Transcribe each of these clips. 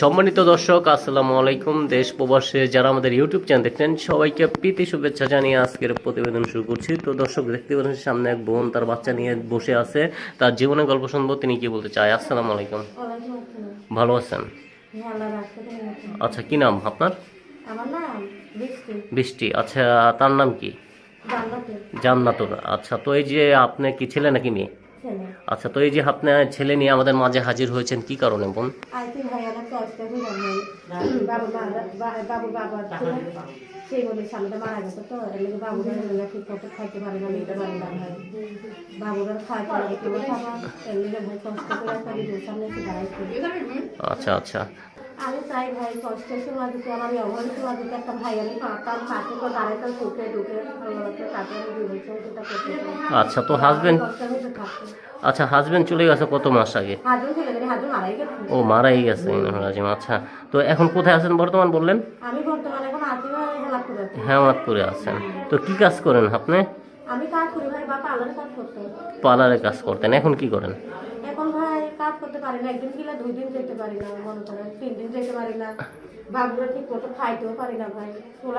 সম্মানিত দর্শক আসসালামু আলাইকুম। দেশ প্রবাসে যারা আমাদের ইউটিউব চ্যানেল দেখছেন সবাইকে প্রীতি শুভেচ্ছা জানিয়ে আজকের প্রতিবেদন শুরু করছি। তো দর্শক দেখতে পাচ্ছেন সামনে এক বোন তার বাচ্চা নিয়ে বসে আছে। তার জীবনে গল্প শুনব তিনি কি বলতে চায়? আসসালামু আলাইকুম। ভালো আছেন। আচ্ছা কি নাম আপনার? বৃষ্টি। আচ্ছা তার নাম কি? জান্নাতে জান্নাতুর আচ্ছা তো এই যে আপনি কি ছেলে নাকি মেয়ে? আচ্ছা তো এই যে আপনার ছেলে নিয়ে আমাদের মাঝে হাজির হয়েছেন কি কারণে বোন? দাঁড়াইছে আচ্ছা আচ্ছা। আমি চাই ভাই কষ্টের সময় দিতে আমার এই অভাবের সময় দিতে একটা ভাই আমি পাতাম পাশে তো দাঁড়াইতাম সুখে দুঃখে তাকে আমি বিবেচনা সেটা করতে আচ্ছা তো হাজবেন্ড আচ্ছা হাজবেন্ড চলে গেছে কত মাস আগে? ও মারাই গেছে রাজিম আচ্ছা। তো এখন কোথায় আছেন বর্তমান বললেন? আমি বর্তমানে এখন আছি করে হেমাতপুরে আছেন। তো কি কাজ করেন আপনি? আমি কাজ করি ভাই বা পার্লারে কাজ করতে পার্লারে কাজ করতেন এখন কি করেন এখন ভাই কাজ করতে পারি না একদিন গেলে দুই দিন যেতে পারি না মনে করেন তিন দিন যেতে পারি না বাবুরা ঠিক মতো খাইতেও পারি না ভাই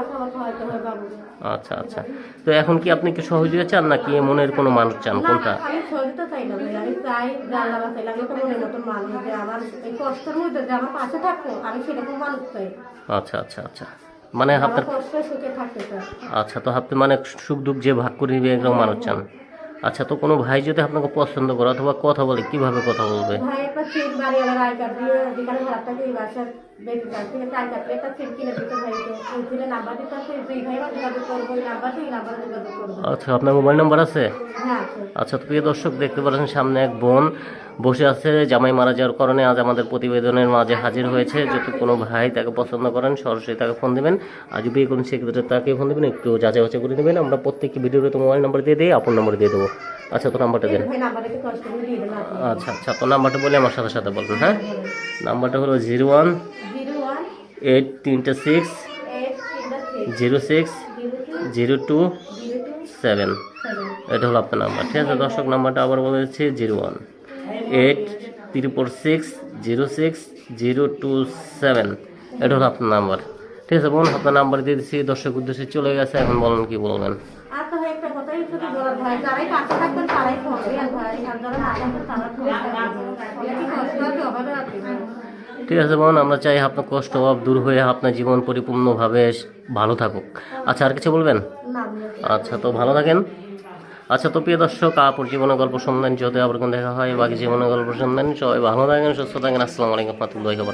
খাবার খাওয়াইতে হয় বাবুরা আচ্ছা আচ্ছা। তো এখন কি আপনি কি সহযোগিতা চান নাকি মনের কোনো মানুষ চান? কোনটা? আমি সহযোগিতা চাই না ভাই আমি চাই জানলা চাই আমি তো মনের মতন মানুষ যে আমার এই কষ্টের মধ্যে যে আমার পাশে থাকব আমি সেরকম মানুষ চাই। আচ্ছা আচ্ছা আচ্ছা। মানে আপনার আচ্ছা তো আপনি মানে সুখ দুঃখ যে ভাগ করে নিবে এরকম মানুষ চান? আচ্ছা তো কোনো ভাই যদি আপনাকে পছন্দ করে অথবা কথা বলে কীভাবে কথা বলবে? আচ্ছা আপনার মোবাইল নাম্বার আছে? আচ্ছা প্রিয় দর্শক দেখতে পাচ্ছেন সামনে এক বোন বসে আছে। জামাই মারা যাওয়ার কারণে আজ আমাদের প্রতিবেদনের মাঝে হাজির হয়েছে। যদি কোনো ভাই তাকে পছন্দ করেন সরাসরি তাকে ফোন দিবেন। আর যদি কোনো সেক্ষেত্রে তাকে ফোন দেবেন। একটু যাচাই বাছাই করে দেবেন আমরা প্রত্যেকটি ভিডিওতে তো মোবাইল নাম্বার দিয়ে দিই আপন নাম্বার দিয়ে দেবো। আচ্ছা তো নাম্বারটা দেন। আচ্ছা আচ্ছা তো নাম্বারটা বলে আমার সাথে সাথে বলবেন হ্যাঁ? নাম্বারটা হলো জিরো ওয়ান এইট তিনটা six zero six zero two seven. এটা হলো আপনার নাম্বার। ঠিক আছে, দর্শক, নাম্বারটা আবার বলে দিচ্ছি, zero one. Eight triple six zero six zero two seven. এটা হলো আপনার নাম্বার। ঠিক আছে বোন আপনার নাম্বার দিয়ে দিচ্ছি, দর্শক উদ্দেশ্যে চলে গেছে, এখন বলেন কি বলবেন? আর ঠিক আছে বোন, আমরা চাই আপনার কষ্ট অভাব দূর হয়ে আপনার জীবন পরিপূর্ণভাবে ভালো থাকুক। আচ্ছা আর কিছু বলবেন? আচ্ছা তো ভালো থাকেন। আচ্ছা তো প্রিয় দর্শক, আপুর জীবনের গল্প সন্ধান যদি আবার দেখা হয়, বাকি জীবনের গল্প সন্ধান সবাই ভালো থাকেন, সুস্থ থাকেন। আসসালামু আলাইকুম